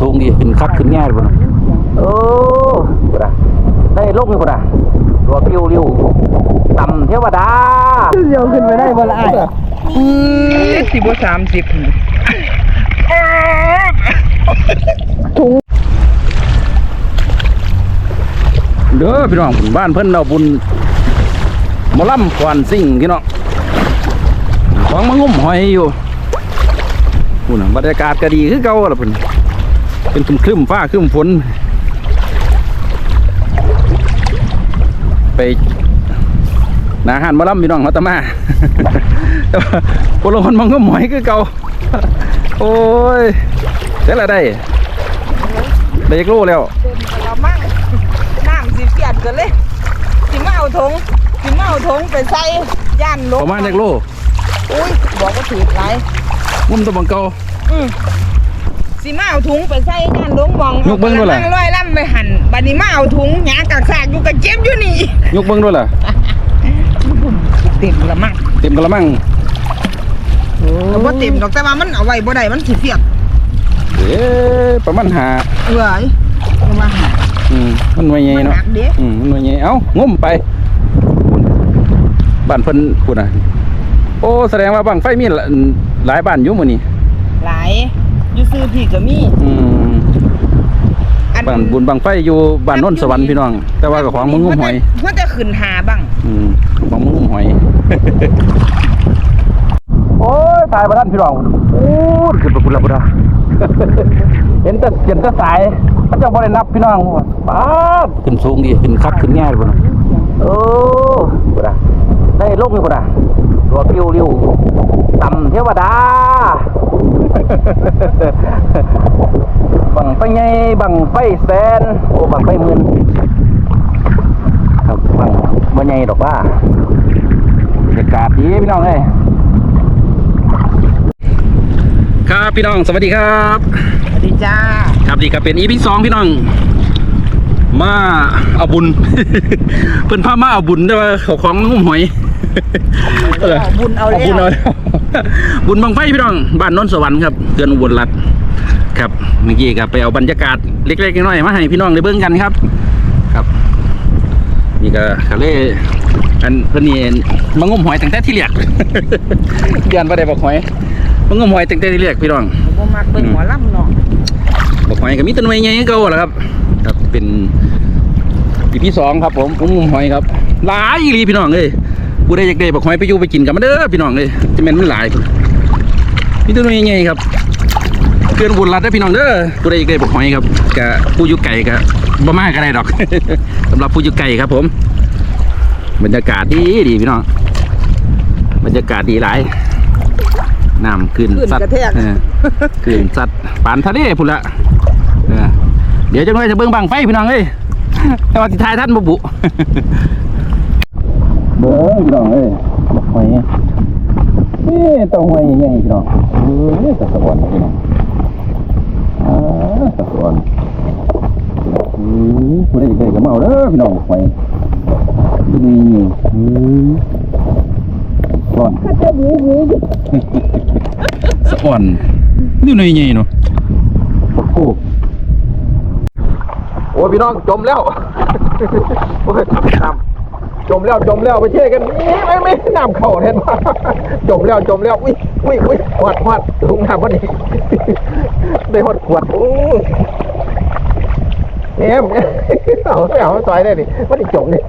สูงดีขึ้นคักขึ้นง่ายเลยพุ่นน่ะโอ้พุ่นน่ะได้ลงเลยพุ่นน่ะตัวปิ้วริ้วต่ำเทวดาเดียวขึ้นไปได้บ่ละอ้ายสิบสามสิบเด้อพี่น้องบ้านเพิ่นเราบุญหมอลำควันซิ่งพี่น้องของมางุ่มหอยอยู่พุ่นน่ะบรรยากาศก็ดีคือเก่าล่ะเพิ่น เป็นครึมๆฟ้าครึมฝนไปหนาหันหมาล่ำพี่น้องเขาตะมาแต่ว่าพวกเราคนมองก็หมอยคือเก่าโอ้ยเจ๊ละได้ได้ยักโลแล้วเรามั่งน้ำสิเปียดกันเลยสิมาเอาถุงสิมาเอาถุงไปใส่ย่านลประมาณยักโลอุ้ยบอกว่าถือไรงุ่มตะบังเก่าอืม สิมาเอาถุงไปใส่ย่านลงมองยกเบิ่งดูล่ะอากระมัร้อยล่ำไปหั่นบัดนี้มาเอาถุงหยากากซากอยู่กับเจ็บอยู่นี่ยกเบิ้งด้วยล่ะเต็มละมั่งเต็มกระมังแต่ว่าเต็มดอกแต่ว่ามันเอาไว้บ่ได้มันสิเปียกเอ๊ะประมาณหาเอ้ยเอามาหาอืมมันไว้ใหญ่มันเนาะหนักเด้อืมมันไว้ใหญ่เอ้างุ่มไปบ้านเพิ่นพูดน่ะโอ้แสดงว่าบังไฟมีหลายบ้านอยู่มื้อนี้หลาย อยู่ซื้อพี่ก็มีอืมอันบ้านบุญบังไฟอยู่บ้านโนนสวรรค์พี่น้อง แต่ว่ากับของมึงงุ่มหอยมันจะขึ้นหาบ้าง อืมของมึงงุ่มหอย โอ้ยตายมาท่านพี่น้องโอ้ยขึ้นไปกุละบุระเห็นแต่เห็นแต่สายพระเจ้าบ่ได้นับพี่น้องป้าดขึ้นสูงดีขึ้นคักขึ้นง่ายเลยพุ่นน่ะโอ้บุระได้ลงเลยพุ่นน่ะตัวปิ้วริ้วต่ำเทวดา บังไฟไงบังไฟแสนโอ้บังไฟหมื่นครับบังบ่ใหญ่ดอกว่าบรรยากาศดีพี่น้องเอ้ยครับพี่น้องสวัสดีครับสวัสดีจ้าครับดีครับเป็นอีพีสองพี่น้อง มาเอาบุญ เพิ่นพามาเอาบุญได้ว่าเขาของงุ่มหอย เอาบุญเอาแล้วบุญเอาแล้วบุญบังไฟพี่น้อง บ้านโนนสวรรค์ครับเกือนอุบลรัฐครับเมื่อกี้ก็ไปเอาบรรยากาศเล็กๆน้อยๆมาให้พี่น้องได้เบิ่งกันครับ ครับ นี่ก็เขาเล่อันเพิ่นนี่มางมหอยตั้งแต่ที่เรียกเดือนบ่ได้บอกหอยมางมหอยตั้งแต่ที่เรียกพี่น้องผมบ่มักเบิ่งหมอลำเนาะบอกหอยก็มีต้นไม้ใหญ่คือเก่าแหละครับ ครับเป็นปีที่สองครับผมผมงมหอยครับหลายอีหลีพี่น้องเลย ผู้ใดอยากได้บอกหอยไปอยู่ไปกินกันมาเด้อพี่น้องเลยจะแม่นมันหลายพุ่นมีต้นไม้ใหญ่ครับเพื่อนบุญรัดเด้อพี่น้องเด้อผู้ใดอยากได้บอกหอยครับกะผู้อยู่ไก่กะบ่มากก็ได้ดอกสำหรับผู้อยู่ไก่ครับ ผม บรรยากาศดีดีพี่น้องบรรยากาศดีหลายน้ำขึ้นขึ้นสัตกระว์แทกเออขึ้นสัตว์ปานทะเลพุ่นละเออเดี๋ยวจะน้อยจะเบิ่งบังไฟพี่น้องเอ้ยแต่ว่าสิทายท่านบ่บุ เบิ่งพี่น้องเอ้ยบักหอยนี่เต้าหอยใหญ่พี่น้องเออตะสะอ่อนพี่น้องอ่าตะสะอ่อนอือผู้ใดอยากได้ก็มาเอาเด้อพี่น้องบักหอยนี่อือร้อนถ้าจะบูบูสะอ่อนนี่หน่อยใหญ่เนาะโอ้โหโอ้ยพี่น้องจมแล้วโอ้ยน้ำ จมแล้วจมแล้วไปเช่กันนี่ไม่ไม่น้ำเข่าเห็นปะจมแล้วจมแล้วอุ้ยอุ้ยอุ้ยหวัดหวัดลุงน้ำพอดีได้หดขวดโอ้ยเอ็มเอาเอาจอยได้ดิไม่ได้จมนี่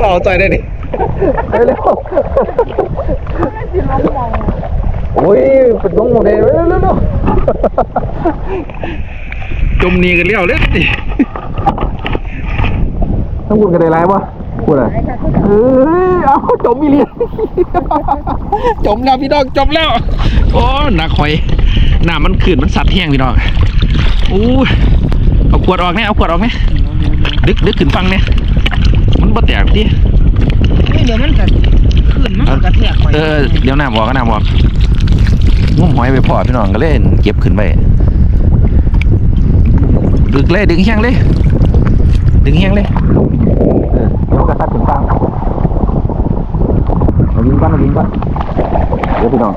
เอาจอยได้ดิไปเร็วสิลงมองโอ้ยเป็นตรงหมดเลยเร็วเร็วเร็วจมนี่กันเลี้ยวเลยดิ ต้องพูดกันได้ไรวะพูดอะไรเอ้ยเอาจมอีเลียจมแล้วพี่น้องจมแล้ว โอ้หนักหอยน้ำมันขึ้นมันสัดแห้งพี่น้องอู้ยเอาขวดออกเนี่ยเอาขวดออกไหมดึกดึกขึ้นฟังเนี่ยมันบ่แตกดินี่เดี๋ยวมันก็ขึ้นมันก็กระแทกไปเออเดี๋ยวน้ำบอกก็น้ำบอกงุ้มหอยไปพอพี่น้องก็เล่นเก็บขึ้นไปดึกเลยดึงแห้งเลย ดึงแห้งเลยเออเดี๋ยวกระตัดถึงฟังเอายิงก่อนเอายิงก่อนเดี๋ยวพี่น้อง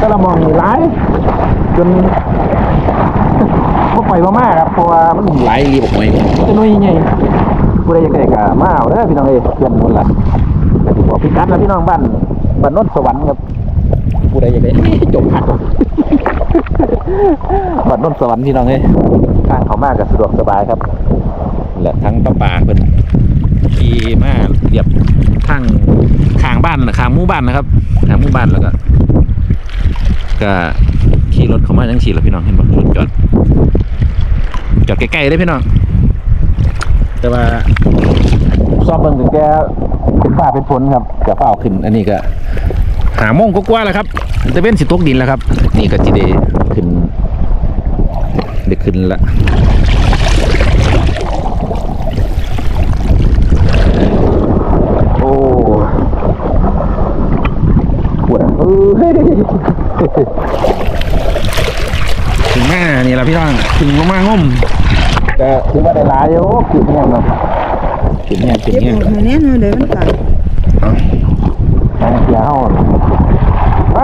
ก็ละมองนี่ร้ายจนบ่ไปบ่มาครับเพราะว่ามันหลายรีบออกหน่อยจะน้อยใหญ่ผู้ใดอยากได้ก็มาเอาเด้อพี่น้องเอ้ยเพื่อนคนละก็สิบอกพี่กัดแล้วพี่น้องบ้านบ้านโนนสวรรค์ครับผู้ใดอยากได้จบหักบ้านโนนสวรรค์พี่น้องเอ้ย ทางเขามากก็สะดวกสบายครับและทั้งประปาเพิ่นขี่มาเรียบทางข้างบ้านนะข้างหมู่บ้านนะครับข้างหมู่บ้านแล้วก็ก็ขี่รถเข้ามาจังสี่แล้วพี่น้องเห็นบ่รถจอดจอดใกล้ๆได้พี่น้องแต่ว่าซอบเบิ่งถึงแกเป็นฝ้าเป็นฝนครับจะฝ้าเอาขึ้น อันนี้ก็หาโมงก็กว่าแล้วครับจะเป็นสิตกดินแล้วครับ นี่ก็จีเดขึ้น เด็กขึ้นละโอ้ปวดอะเออเฮ้ยถึงหน้านี่แหละพี่น้องถึงลงมางมก็ถือว่าได้หลายอยู่ขึ้นเงี้ยเนาะขึ้นเงี้ยขึ้นเจ็บเงี้ยหมดเนี้ยเดี๋ยวมันตายทางเสียเฮา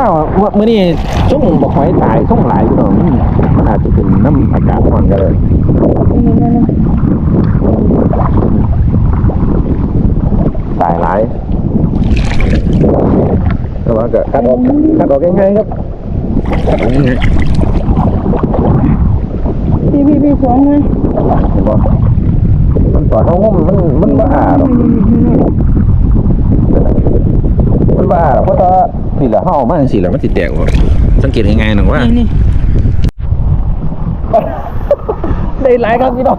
ว้าวมื้อนี้ช่วงบ่ค่อยตายช่วงหลายพี่น้องมันมันอาจจะเป็นน้ำอากาศร้อนก็เลยตายหลายแต่ว่าก็คัดออกคัดออกง่ายๆครับคัดออกง่ายพี่พี่พี่ขวางเลยๆเห็นบ่มันตอนเฮางมมันมันบ่อาหรอกมันบ่อาหรอกเพราะตอนนี่แห ละเฮามาจังซี่แหละมันสิแตกออกสังเกตง่ายๆหนึงว่านี่นี่ได้หลายครับพี่น้อง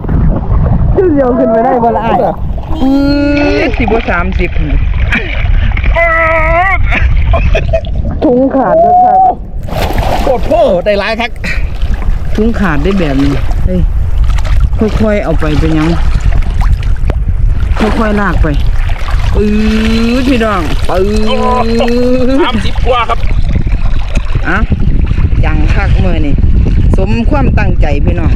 ชื่อเดียวขึ้นไปได้บ่ละไอ้สิบว่าสามสิบถุงขาดด้วยครับโคตรโพได้หลายครับถุงขาดได้แบบนี้เฮ้ยค่อยๆเอาไปเป็นยังค่อยๆลากไป ปื้อพี่น้องปื้อสามสิบกว่าครับอะยังคักมือนี่สมความตั้งใจพี่น้อง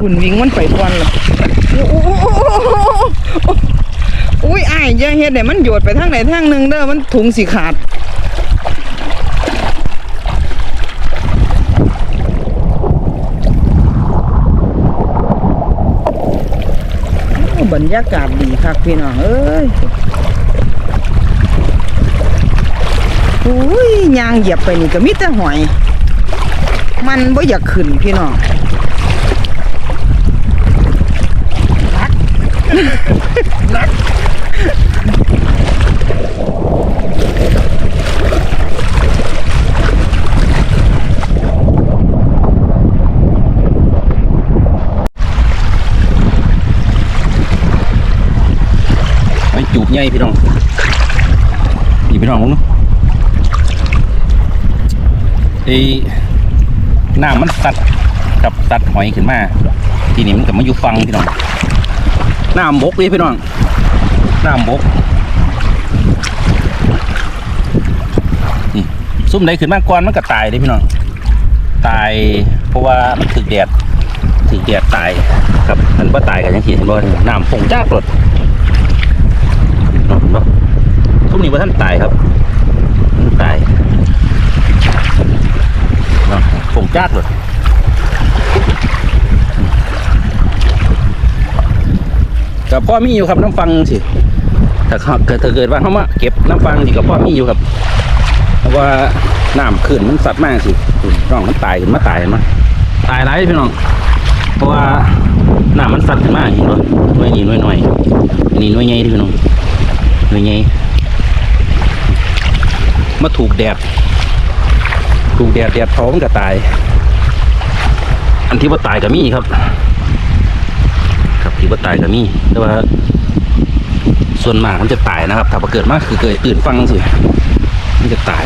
คุณวิ่งมันไปก่อนเลยอุ้ยอ้ายอย่าเฮ็ดให้มันโยดไปทางไหนทางหนึ่งเด้อมันถุงสิขาด บรรยากาศดีคักพี่น้องเอ้ยอุ้ยยางเหยียบไปนี่ก็มีแต่หอย มันบ่อยากขึ้นพี่น้องรัก ใหญ่พี่น้องนี่พี่น้องผมเนาะไอ้น้ำมันสัดกับสัดหอยขึ้นมา ทีนี้มันก็มาอยู่ฟังพี่น้องน้ำบกเลยพี่น้องน้ำบกนี่ซุ่มใดขึ้นมาก่อนมันก็ตายเลยพี่น้องตายเพราะว่ามันถึกแดดถึกแดดตายครับมันก็ตายกันยังเห็นบ่น้ำฟงจ้ากรด เนาะเนาะทุกนี้ ว่าท่านตายครับท่านตายเนาะผงจากเลยกับพ่อมีอยู่ครับน้ำฟังสิถ้าเขาเกิดถ้าเกิดว่าเขามาเก็บน้ำฟังสิกับพ่อมีอยู่ครับเพราะว่าน้ำขึ้นมันสัตว์มากสิน้องมันตายขึ้นมาตายมาตายไรพี่น้อง เพราะว่าน้ำมันสัตว์ขึ้นมาอย่างนี้เนาะหน่วยนี้หน่วยหน่อยนนี้หน่วยใหญ่พี่น้องหน่วยไง มาถูกแดด ถูกแดดแดดเผามันก็ตาย อันที่ว่าตายก็มีครับ ครับที่ว่าตายก็มีแต่ว่า ส่วนมากมันจะตายนะครับ ถ้าเกิดมากคือเกิดตื่นฟังสิมันจะตาย